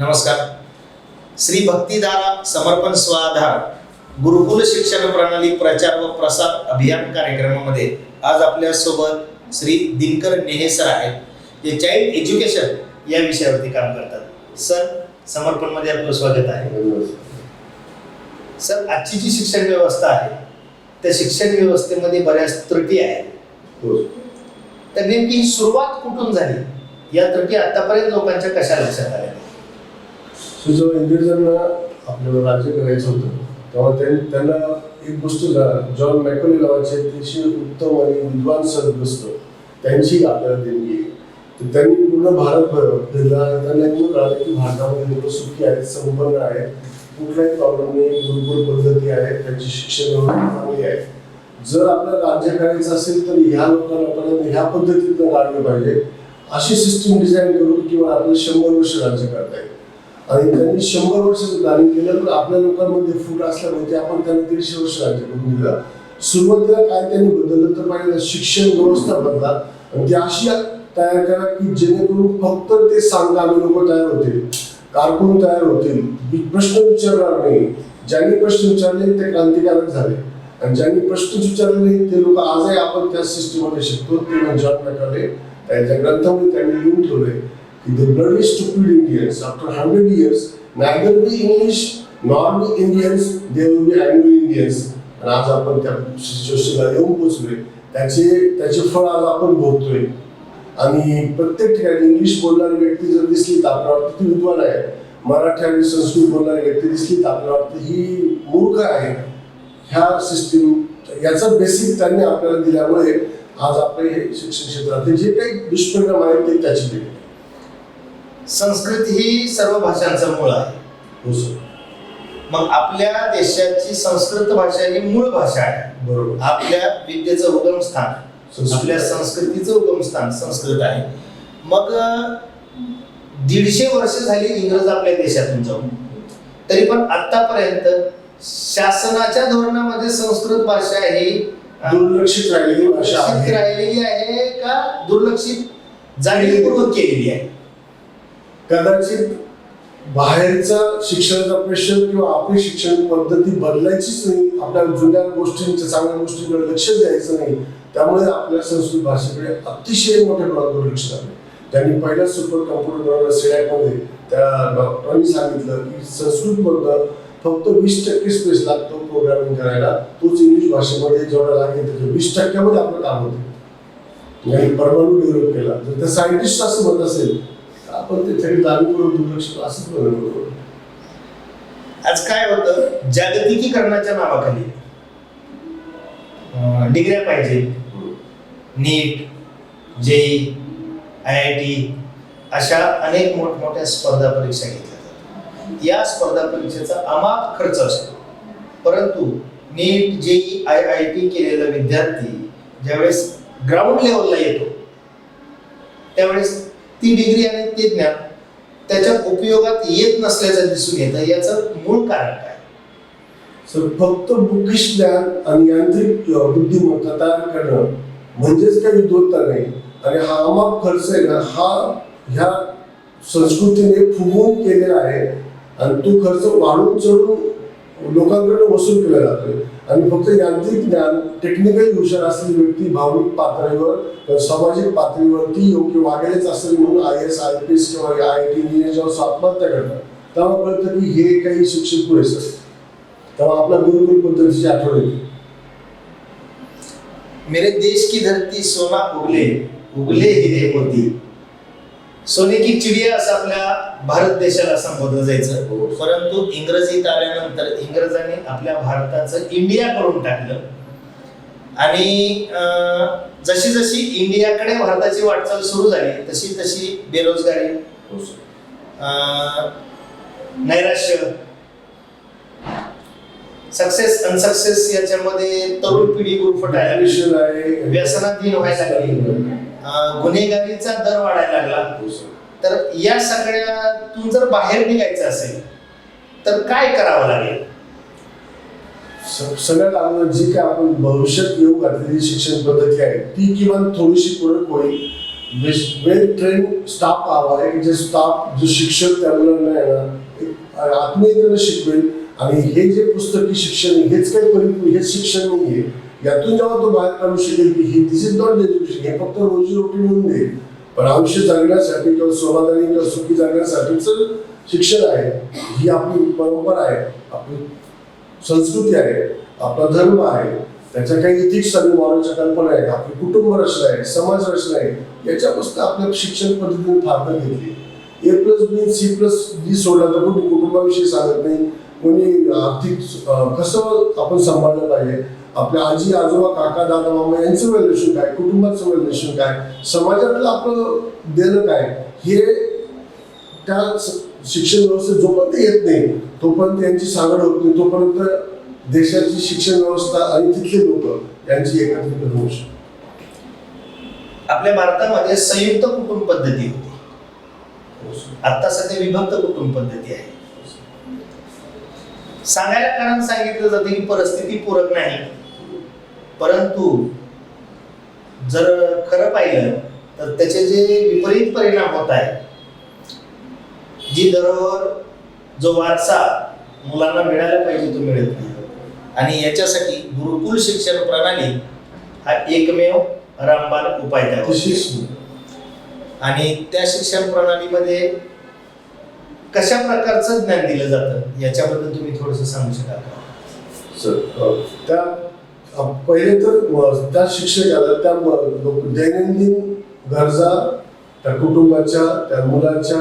नमस्कार. श्री भक्तिधारा समर्पण स्वाधार गुरुकुल शिक्षण प्रणाली प्रचार व प्रसार अभियान कार्यक्रमामध्ये आज आपल्यासोबत श्री दिनकर नेहे सर आहेत. जे चाइल्ड एज्युकेशन या विषयावरती काम करतात. सर समर्पणमध्ये आपलं स्वागत आहे. सर आजची जी शिक्षण व्यवस्था आहे त्या शिक्षण व्यवस्थेमध्ये बऱ्याच त्रुटी आहेत. हो. तर नेमकी ही सुरुवात कुठून झाली? या त्रुटी आतापर्यंत लोकांच्या कशा लक्षात आल्या? सो जेव्हा इंग्रजांना आपल्याला राज्य करायचं होतं तेव्हा त्यां- त्यांना एक गोष्ट जा- जॉन मॅकोली नावाचे अतिशय उत्तम आणि विद्वान सदग्रस्त त्यांची आपल्याला देणगी आहे. तर त्यांनी पूर्ण भारतभर फिरला त्यांना एवढं कळालं की भारतामध्ये लोक सुखी आहेत संपन्न आहेत कुठलाही प्रॉब्लेम नाही गुरुकुल पद्धती आहे त्यांची शिक्षण व्यवस्था चांगली आहे. जर आपल्याला राज्य करायचं असेल तर ह्या लोकांना ह्या पद्धतीनं काढलं पाहिजे. अशी सिस्टीम डिझाईन करून किंवा आपलं शंभर वर्ष राज्य करता येईल. आणि त्यांनी शंभर वर्षाचं प्लॅनिंग केलं तर आपल्या लोकांमध्ये फूट असल्यामुळे आपण त्यांना दीडशे वर्ष राज्य करून दिलं. सुरुवातीला काय त्यांनी बदललं तर पाहिजे शिक्षण व्यवस्था बदला. आणि ती अशी तयार करा की जेणेकरून फक्त ते सांगावे लोक तयार होतील कारकून तयार होतील. प्रश्न विचारणार नाही. ज्यांनी प्रश्न विचारले ते क्रांतिकारक झाले. आणि ज्यांनी प्रश्न विचारले नाही ते लोक आजही आपण त्या सिस्टीममध्ये शिकतो. ते म्हणजे जॉन त्यांच्या ग्रंथामध्ये त्यांनी लिहून ठेवले In the bloody stupid Indians after 100 years neither be English nor be Indians they will be Anglo Indians. आणि आज आपण त्या सिच्युएशनला येऊन पोहोचलोय त्याचे त्याचे फळ आज आपण भोगतोय. आणि प्रत्येक ठिकाणी इंग्लिश बोलणारी व्यक्ती जर दिसली तर आपल्याला वाटतं ती विद्वान आहे. मराठी आणि संस्कृत बोलणारी व्यक्ती दिसली तर आपल्याला वाटतं ही मूर्ख आहे. ह्या सिस्टीम याचा बेसिक त्यांनी आपल्याला दिल्यामुळे आज आपले हे शिक्षण क्षेत्रातले जे काही दुष्परिणाम आहेत ते त्याची भेट संस्कृत ही सर्व भाषांचं मूळ आहे. हो मग आपल्या देशाची संस्कृत भाषा ही मूळ भाषा आहे. बरोबर. आपल्या विद्येचं उगमस्थान संस्कृत. आपल्या संस्कृतीचं उगमस्थान संस्कृत आहे. मग दीडशे वर्ष झाली इंग्रज आपल्या देशातून जाऊन. तरी पण आतापर्यंत शासनाच्या धोरणामध्ये संस्कृत भाषा ही दुर्लक्षित राहिलेली भाषा राहिलेली आहे का? दुर्लक्षित जाणीवपूर्वक केलेली आहे. कदाचित बाहेरचा शिक्षणाचा प्रेशर किंवा आपली शिक्षण पद्धती बदलायचीच नाही आपल्या जुन्या गोष्टींच्या चांगल्या गोष्टींकडे लक्ष द्यायचं नाही त्यामुळे आपल्या संस्कृत भाषेकडे अतिशय मोठ्या प्रमाणावर लक्ष लागले. त्यांनी पहिल्या सुपर कम्प्युटर सिडॅकमध्ये त्या डॉक्टरांनी सांगितलं की संस्कृत मधनं फक्त वीस टक्के स्पेस लागतो प्रोग्रामिंग करायला. तोच इंग्लिश भाषेमध्ये जेवढा लागेल त्याच्या वीस टक्क्यामध्ये आपलं काम होते. परमाणू डेव्हलप केला. जर त्या सायंटिस्ट असं म्हणत असेल आपण ते थेट जाणीवपूर्वक दुर्लक्ष असंच म्हणत होतो. आज काय होतं? जागतिकीकरणाच्या नावाखाली. डिग्र्या पाहिजे. NEET JEE I I T अशा अनेक मोठमोठ्या स्पर्धा परीक्षा घेतल्या जातात. या स्पर्धा परीक्षेचा अमाप खर्च असतो. परंतु NEET JEE I I T केलेला विद्यार्थी ज्यावेळेस ग्राउंड लेवलला येतो त्यावेळेस ती डिग्री आणि ते ज्ञान त्याच्या उपयोगात येत नसल्याचं दिसून येतं. याचं मूळ कारण काय? सर फक्त बुद्धिश ज्ञान आणि यांत्रिक बुद्धिमत्ता तयार करणं म्हणजेच काही विद्वत्ता नाही. आणि हा अमाप खर्च आहे ना हा ह्या संस्कृतीने फुगवून केलेला आहे. आणि तो खर्च वाढून चढून लोकांकडून वसूल केला जातोय. आणि फक्त यांत्रिक ज्ञान टेक्निकली हुशार असलेली व्यक्ती भावनिक पातळीवर सामाजिक पातळीवरती योग्य वागेलच असेल म्हणून I S I P S किंवा आय आय टी इंजिनियर जेव्हा आत्महत्या करतात. तेव्हा कळतं की हे काही शिक्षण पुरेसं तेव्हा आपल्या गुरुकुल पद्धतीची आठवण येते. मेरे देश की धरती सोना उगले उगले हिरे मोती. सोने की चिडिया असं आपल्या भारत देशाला संबोधलं जायचं. हो. परंतु इंग्रजीत आल्यानंतर इंग्रजांनी आपल्या भारताचं इंडिया करून टाकलं. आणि जशी जशी इंडियाकडे भारताची वाटचाल सुरू झाली तशी तशी बेरोजगारी अं, नैराश्य सक्सेस अनसक्सेस याच्यामध्ये तरुण पिढी गुरफटायला व्यसनाधीन व्हायला लागली. गुन्हेगारीचा दर वाढायला लागला. तर या सगळ्यातून जर बाहेर निघायचं असेल तर काय करावं लागेल? सगळ्यात अगोदर जी काय आपण भविष्यात येऊ घातलेली शिक्षण पद्धती आहे ती किमान थोडीशी पूरक होईल वेल ट्रेन स्टाफ हवा आहे की जे स्टाफ जो शिक्षक त्या मुलांना येणार आत्मीयतेनं शिकवेल. आणि हे जे पुस्तकी शिक्षण हेच काही परिपूर्ण हेच शिक्षण नाही आहे यातून जेव्हा तो बाहेर काढू शकेल की ही दिस इज नॉट एज्युकेशन हे फक्त रोजी रोटी म्हणून देईल पण आयुष्य जगण्यासाठी किंवा समाधानी किंवा सुखी जगण्यासाठीच शिक्षण आहे. ही आपली परंपरा आहे आपली संस्कृती आहे आपला धर्म आहे. त्याच्या काही इथिक्स आणि मॉरलच्या कल्पना आहेत. आपली कुटुंब रचना आहे समाज रचना आहे. याच्यापासून आपल्या शिक्षण पद्धतीने फारकत घेतली. A plus B C plus D सोडला तर कोणी कुटुंबाविषयी सांगत नाही. कोणी आर्थिक कसं आपण सांभाळलं पाहिजे? आपल्या आजी आजोबा काका दादा मामा यांचं व्हॅल्युएशन काय कुटुंबाचं व्हॅल्युएशन काय समाजातलं आपलं देणं काय? हे त्या शिक्षण व्यवस्थेत जोपर्यंत येत नाही तोपर्यंत यांची सांगड होत नाही तोपर्यंत देशाची शिक्षण व्यवस्था आणि तिथले लोक यांची एकत्रित होऊ शकते आपल्या भारतामध्ये संयुक्त कुटुंब पद्धती होती. आता सध्या विभक्त कुटुंब पद्धती आहे. सांगायला कारण सांगितलं जातं की परिस्थिती पूरक नाही. परंतु जर खरं पाहिलं तर त्याचे जे विपरीत परिणाम होत आहेत जी धरोहर जो वारसा मुलांना मिळायला पाहिजे तो मिळत नाही. आणि याच्यासाठी गुरुकुल शिक्षण प्रणाली हा एकमेव रामबाण उपाय आणि त्या शिक्षण प्रणालीमध्ये कशा प्रकारचं ज्ञान दिलं जातं याच्याबद्दल तुम्ही थोडंसं सांगू शकाल का? सर त्या पहिले तर त्या शिक्षकाला त्या दैनंदिन गरजा त्या कुटुंबाच्या त्या मुलाच्या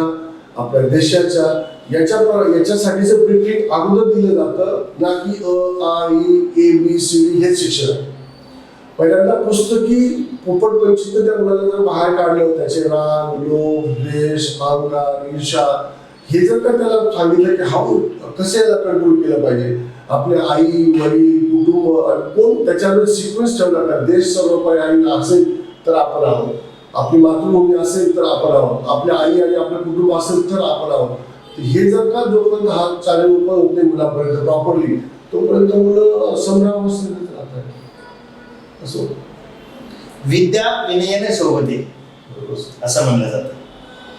आपल्या देशाच्या याच्या याच्यासाठीचं ब्रीफिंग अगोदर दिलं जातं ना की अ आ ई ए बी सी डी हेच शिक्षण आहे. पहिल्यांदा पुस्तकी पोपट पंचित त्या मुलाला जर बाहेर काढलं त्याचे राग लोभ द्वेष अहंकार ईर्षा हे जर का त्याला सांगितलं की हा कसे कंट्रोल केलं पाहिजे? आपले आई वडील कोण त्याच्यावर सिक्वेन्स ठेवला का देश सर्वोपरी आई असेल तर आपण आहोत. आपली मातृभूमी असेल तर आपण आहोत. आपल्या आई आणि आपलं कुटुंब असेल तर आपण आहोत. हे जर का जोपर्यंत हा चालेल उपाय होत नाही मुलापर्यंत प्रॉपरली तोपर्यंत मुलं संभ्रमावस्थेत राहतात. असं. विद्या विनयाने शोभते असं म्हणलं जातं.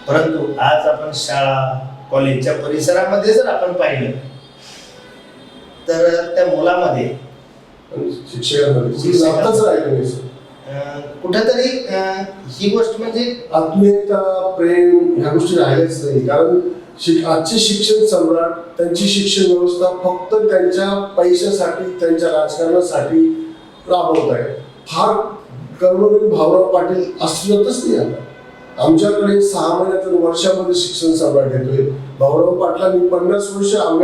परंतु आज आपण शाळा कॉलेजच्या परिसरामध्ये जर आपण पाहिलं तर त्या मुलामध्ये शिक्षकांमध्ये कुठेतरी ही गोष्ट म्हणजे आत्मीयता प्रेम ह्या गोष्टी राहिल्याच नाही. कारण शिक आजचे शिक्षण सम्राट त्यांची शिक्षण व्यवस्था फक्त त्यांच्या पैशासाठी त्यांच्या राजकारणासाठी राबवत आहे. फार कर्मवीर भाऊराव पाटील अस्तित्वातच नाही आला. आमच्याकडे सहा महिन्यातून वर्षामध्ये शिक्षण सम्राट येतोय भाऊराव पाटलांनी पन्नास वर्ष राब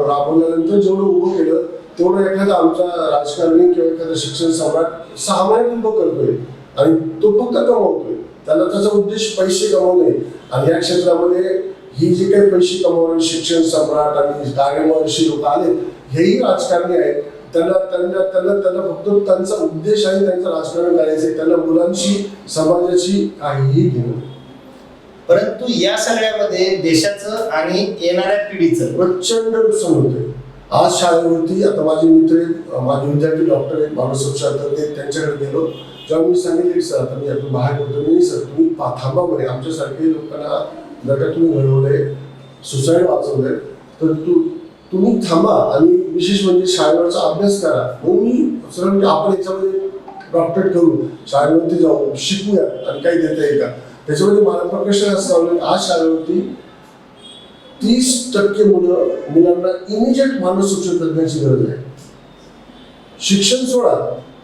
राबवल्यानंतर जेवढं उभं केलं तेवढं एखादा आमचा राजकारणी किंवा एखादा शिक्षण सम्राट सहा महिन्यात उभं करतोय आणि तो फक्त कमवतोय. त्याला त्याचा उद्देश पैसे कमवणे. आणि या क्षेत्रामध्ये ही जी काही पैसे कमवणारे शिक्षण सम्राट आणि कार्यमहर्षी लोक आले हेही राजकारणी आहेत. त्यांना त्यांना त्यांना त्यांना फक्त त्यांचा उद्देश आहे त्यांचं राजकारण करायचं त्यांना मुलांची समाजाची काहीही घेणं. परंतु या सगळ्यामध्ये देशाचं आणि येणाऱ्या पिढीचं प्रचंड नुकसान होते आज शाळेवरती आता माझे मित्र माझे विद्यार्थी डॉक्टर आहेत बाबासाहेब तर ते त्यांच्याकडे गेलो. जेव्हा मी सांगितले की सर आता मी आपण बाहेर होतो मी नाही सर तुम्ही थांबा बरे. आमच्यासारखे लोकांना जर का तुम्ही घडवले सुसाईड वाचवले तर तू तुम्ही थांबा आणि विशेष म्हणजे शाळेवरचा अभ्यास करा. मग मी सर म्हणजे आपण याच्यामध्ये डॉक्टरेट करू. शाळेवरती जाऊ शिकूया आणि काही देता येईल का? त्याच्यामध्ये मला प्रकाशन असं लावलं आज शाळेवरती तीस टक्के मुलं मुलांना इमिजिएट मानसोपचार तज्ञाची गरज आहे. शिक्षण सोडा.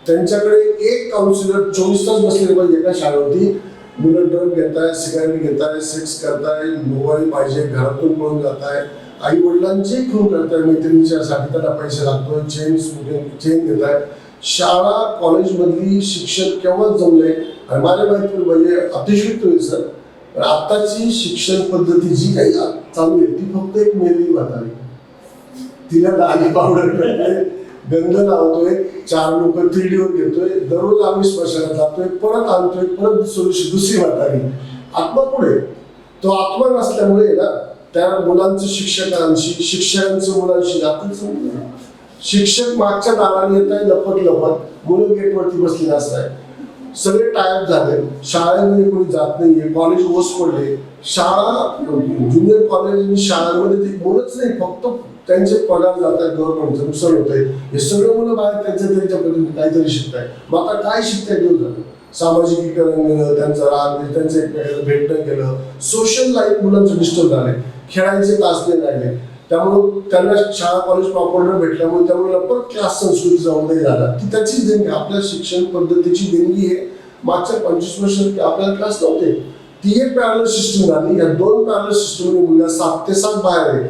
त्यांच्याकडे एक काउन्सिलर चोवीस तास बसलेले पाहिजे एका शाळेवरती. मुलं ड्रग घेताय सिगारेट घेताय सेक्स करताय मोबाईल पाहिजे घरातून पळून जाताय. आई वडिलांचे खून करताय मैत्रिणीच्या साठी त्यांना पैसे लागतोय चेन चेन घेताय. शाळा कॉलेजमधली शिक्षण केव्हाच जमले आणि माझ्या माहिती म्हणजे अतिशयुक्त होईल सर. पण आताची शिक्षण पद्धती जी काही चालू आहे. ती फक्त एक मेली म्हातारी तिला दाली पावडर करतोय गंध लावतोय चार लोक थ्रीडीवर घेतोय दररोज आम्ही स्मशानात जातोय परत आणतोय परत दुसरी दुसरी म्हातारी आत्मा पुढे तो आत्मा नसल्यामुळे ना त्या मुलांचं शिक्षकांशी शिक्षकांचं मुलांशी नातं शिक्षक मागच्या दाराने येत आहे लपत लपत मुलं गेटवरती बसलेले असताय सगळे टायप झाले. शाळेमध्ये कोणी जात नाहीये कॉलेज ओस पडले. शाळा ज्युनियर कॉलेज आणि शाळांमध्ये ते मुलंच नाही फक्त त्यांचे पगार जात आहेत गव्हर्नमेंटचं नुकसान होत आहे. हे सगळे मुलं बाहेर त्यांच्या त्यांच्या पद्धतीने काहीतरी शिकताय मग आता काय शिकताय देऊ झालं सामाजिकीकरण केलं त्यांचं राग त्यांचं एकमेकांना भेटणं केलं. सोशल लाईफ मुलांचं डिस्टर्ब झालंय. खेळायचे तास नाही राहिले त्यामुळं त्यांना शाळा कॉलेज प्रॉपर भेटल्यामुळे त्यामुळे परत क्लास संस्कृती जबाबदारी झाला ती त्याची देणगी आपल्या शिक्षण पद्धतीची देणगी आहे. मागच्या पंचवीस वर्ष आपल्याला क्लास नव्हते. ती एक पॅरल सिस्टम झाली. या दोन पॅरल सिस्टमने मुलगा सात ते सात बाहेर आहे.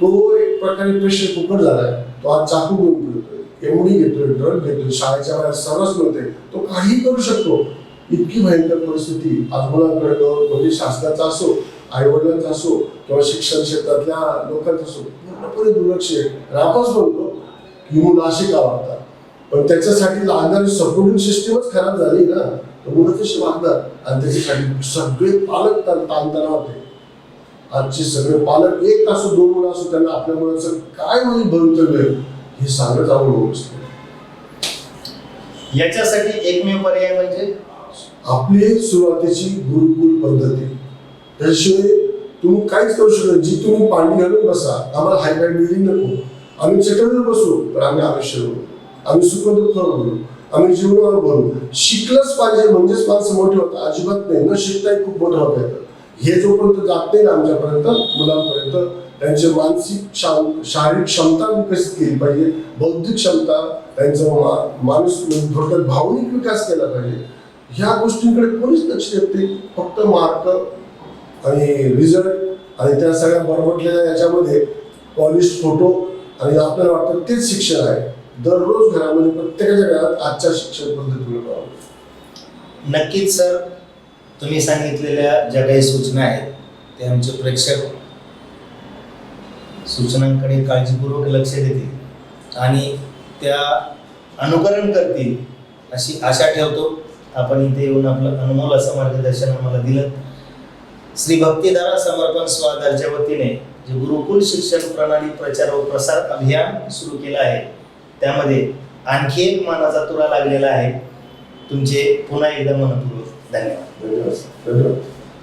तो एक प्रकारे प्रेशर कुकर झालाय. तो आज चाकू घेऊन फिरतोय. एवढी घेतोय ड्रग घेतोय. शाळेच्या बाहेर सर्वच मिळते तो काही करू शकतो. इतकी भयंकर परिस्थिती. आज मुलांकडे म्हणजे शासनाचा असो आई वडिलांचा असो किंवा शिक्षण क्षेत्रातल्या लोकांचा असो पूर्णपणे दुर्लक्ष आपणच म्हणतो की मुलं अशी का वागतात पण त्याच्यासाठी लागणारी सपोर्टिंग सिस्टमच खराब झाली ना. तर मुलं तशी वागतात आणि त्याच्यासाठी सगळे पालक ताण- ताणतणावात आहे आजचे सगळे पालक एक असो दोन मुलं असो त्यांना आपल्या मुलाचं काय होईल भवितव्य हे सांगत आवड असते याच्यासाठी एकमेव पर्याय म्हणजे? आपली सुरुवातीची गुरुकुल पद्धती. त्याशिवाय तुम्ही काहीच करू शकत जी तुम्ही पाणी घालून बसा आम्हाला हायफाय बिल्डिंग नको. आम्ही चटईवर बसू पण आम्ही आयुष्य आम्ही सुख दुःख बोलू आम्ही जीवनावर बोलू शिकलंच पाहिजे म्हणजेच माणसं मोठे होतात. अजिबात नाही. न शिकताही खूप मोठं होता येतं हे जोपर्यंत जात नाही आमच्यापर्यंत मुलांपर्यंत त्यांची मानसिक शारीरिक क्षमता विकसित केली पाहिजे. बौद्धिक क्षमता त्यांचा मा- माणूस म्हणजे थोडक्यात भावनिक विकास केला पाहिजे. ह्या गोष्टींकडे कोणीच लक्ष देत नाही. फक्त मार्क आणि रिझल्ट आणि त्या सगळ्या बरबटलेल्या याच्यामध्ये पॉलिश फोटो आणि आपल्याला वाटतं तेच शिक्षण आहे. दररोज घरामध्ये प्रत्येकाच्या घरात आजच्या शिक्षण पद्धतीने नक्कीच सर. तुम्ही सांगितलेल्या ज्या काही सूचना आहेत ते आमचे प्रेक्षक सूचनांकडे काळजीपूर्वक लक्ष देतील आणि त्या अनुकरण करतील अशी आशा ठेवतो. आपण इथे येऊन आपलं अनमोल असं मार्गदर्शन आम्हाला दिलं. श्री भक्तिदारा समर्पण स्वादाच्या वतीने जे गुरुकुल शिक्षण प्रणाली प्रचार व प्रसार अभियान सुरू केलं आहे त्यामध्ये आणखी एक मानाचा तुरा लागलेला आहे. तुमचे पुन्हा एकदा मनपूर्वक धन्यवाद. धन्यवाद. धन्यवाद.